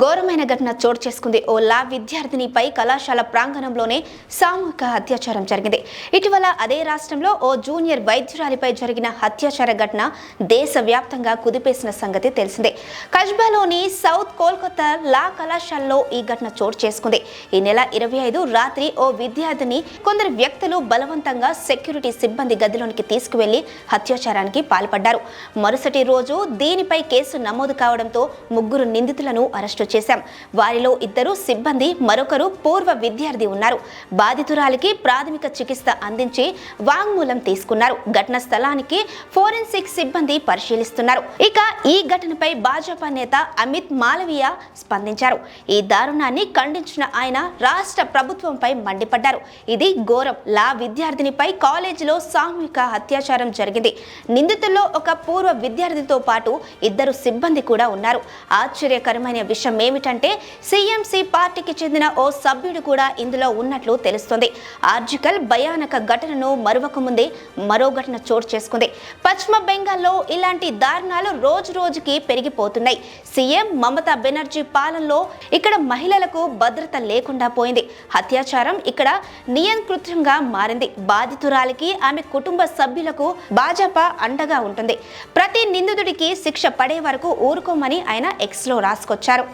ఘోరమైన ఘటన చోటు చేసుకుంది. ఓ లా విద్యార్థినిపై కళాశాల ప్రాంగణంలోనే సామూహిక అత్యాచారం జరిగింది. ఇటీవల అదే రాష్ట్రంలో ఓ జూనియర్ వైద్యురాలిపై జరిగిన అత్యాచార ఘటన దేశవ్యాప్తంగా కుదిపేసిన సంగతి తెలిసిందే. కజ్బాలోని సౌత్ కోల్కతా లా కళాశాలలో ఈ ఘటన చోటు చేసుకుంది. ఈ నెల ఇరవై ఐదు రాత్రి ఓ విద్యార్థిని కొందరు వ్యక్తులు బలవంతంగా సెక్యూరిటీ సిబ్బంది గదిలోనికి తీసుకువెళ్ళి అత్యాచారానికి పాల్పడ్డారు. మరుసటి రోజు దీనిపై కేసు నమోదు కావడంతో ముగ్గురు నిందితులను అరెస్టు చేశాం. వారిలో ఇద్దరు సిబ్బంది మరొకరు పూర్వ విద్యార్థి ఉన్నారు. బాధితురాలికి ప్రాథమిక చికిత్స అందించి వాంగ్మూలం తీసుకున్నారు. ఘటన స్థలానికి ఫోరెన్సిక్ సిబ్బంది పరిశీలిస్తున్నారు. ఇక ఈ ఘటనపై భాజపా నేత అమిత్ మాలవీయ స్పందించారు. ఈ దారుణాన్ని ఖండించిన ఆయన రాష్ట్ర ప్రభుత్వంపై మండిపడ్డారు. ఇది ఘోరం. లా విద్యార్థినిపై కాలేజీలో సామూహిక అత్యాచారం జరిగింది. నిందితుల్లో ఒక పూర్వ విద్యార్థితో పాటు ఇద్దరు సిబ్బంది కూడా ఉన్నారు. ఆశ్చర్యకరమైన విషయం ఏమిటంటే సీఎంసీ పార్టీకి చెందిన ఓ సభ్యుడు కూడా ఇందులో ఉన్నట్లు తెలుస్తోంది. ఆర్జికల్ భయానక ఘటనను మరొక ముందే మరో ఘటన చోటు చేసుకుంది. పశ్చిమ బెంగాల్లో ఇలాంటి దారుణాలు రోజు రోజుకి పెరిగిపోతున్నాయి. సీఎం మమతా బెనర్జీ పాలనలో ఇక్కడ మహిళలకు భద్రత లేకుండా పోయింది. అత్యాచారం ఇక్కడ నియంకృతంగా మారింది. బాధితురాలికి ఆమె కుటుంబ సభ్యులకు భాజపా అండగా ఉంటుంది. ప్రతి నిందితుడికి శిక్ష పడే వరకు ఊరుకోమని ఆయన ఎక్స్లో రాసుకొచ్చారు.